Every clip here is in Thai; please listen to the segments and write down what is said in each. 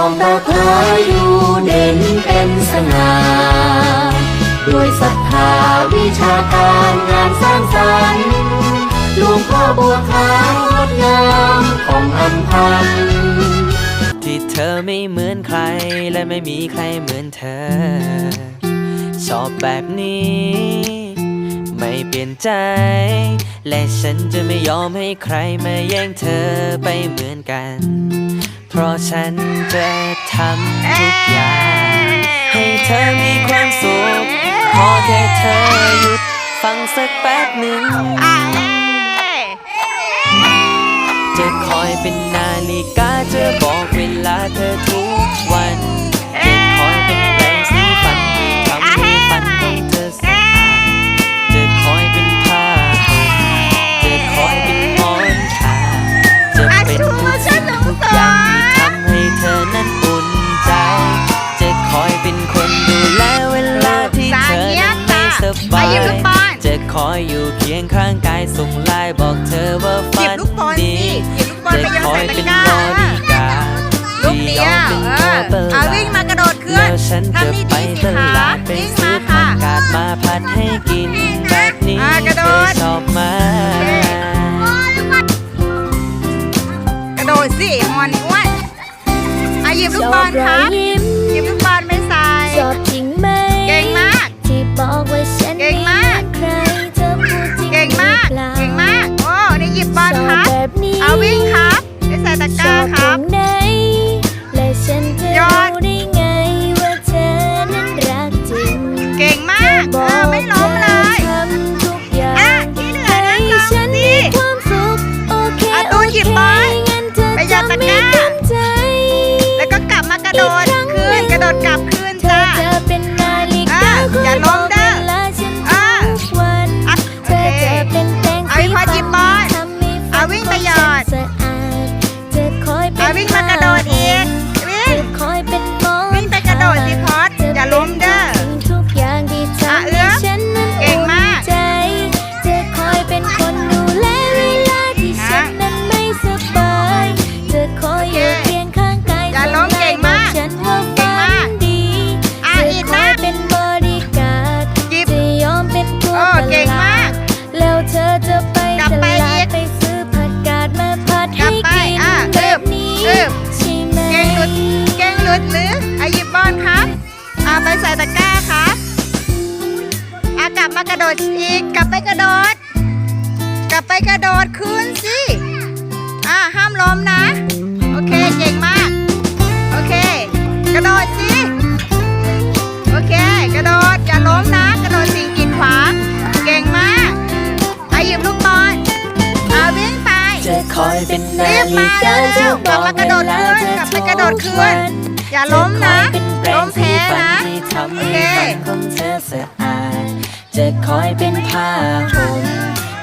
องตาคล้ายดูเด่นเป็นสง่าด้วยศรัทธาวิชาการงานสร้างสรรค์หลวงพ่อบัวขาวงดงามของอำพันธ์ที่เธอไม่เหมือนใครและไม่มีใครเหมือนเธอ ชอบแบบนี้ ไม่เปลี่ยนใจ และฉันจะไม่ยอมให้ใครมาแย่งเธอไปเหมือนกัน เพราะฉันจะทำทุกอย่าง ให้เธอมีความสุขขอแค่เธอหยุดฟังสักแป๊บหนึ่ง จะคอยเป็นนาฬิกาจะบอก อลจะคอยอยู่เคียงข้างกายส่งไลน์บอกเธอว่าหยิฝับนลูกบอลดีสิหยิบลูกบอลจะไปโยนคอใส่ยตะเป็นกร้าบอดี้การ์ดลูกเดียวที่เอยอมเป็นอตัวประหเอาลาวิ่ดงมากระโดดขึ้นแล้วฉันจะทำดีไปๆตสิคะลาดไปวิ่งซื้มาอผัค่ะกกาดมาผัดให้กินแบบนี้อ่ากระโดเธอดชอบไหมกระโดดสิฮอนอ้วนอะหยิบลูกบอลครับ ดดอีก กลับไปกระโดด กลับไปกระโดดขึ้นสิอะห้ามล้มนะ โอเคเก่งมาก โอเค กระโดดสิ โอเค กระโดดอย่าล้มนะ กระโดดสิ่งกีดขวางเก่งมากอาหยิบลูกบอลเอาวิ่งไปจะคอยเป็นนารีบฬิมากาเร็จะวบกลัอบกมากเวระโดดลาขึ้นเธอกลับไปทุกกระโดดขึ้วันนอย่าล้มนะจะคอยเป็นแปรล้งมสีแพ้ฟันนะที่ทำโอให้เค ฟันของเธอสะอาดจะคอยเป็นผ้าห่ม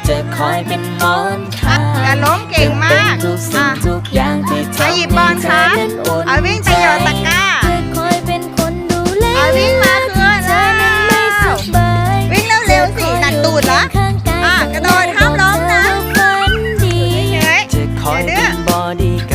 จะคอยเป็นหมอนข้างอย่าล้มเก่งมากจะเป็นทุกสิ่งอะทุกอย่างที่เอาทำหยิบให้บอลเธครัอบนั้นอุ่นเอาวิ่งไปใจโยนตะกร้าเธอคอยเป็นคนดูแลเอาวิ่งมาขึ้นเธอนั้นไม่สบายวิ่งเร็วๆสิหนักตูดเหรอข้างกายอะกระโดดห้ามล้มนะเธอฝันดีเฉยจะคอยเป็นบอดี้ก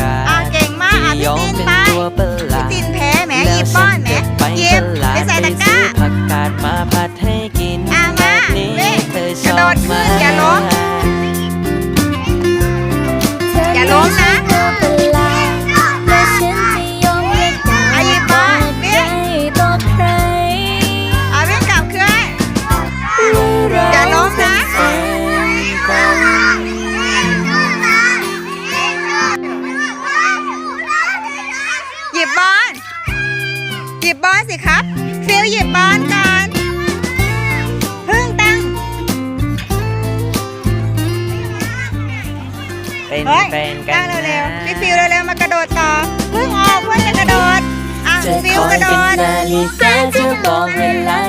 าร หยิบบอลสิครับ ฟิลหยิบบอลก่อนพึ่งตั้ง เป็นเฮ้ยแฟนกัตั้นงเร็วนะๆพี่ฟิลเร็วๆมากระโดดต่อพึ่งออกเพื่อนจะกระโดด อะจะฟิคลอกยระโดเป็นด นาฬิกาจะบอกเวลา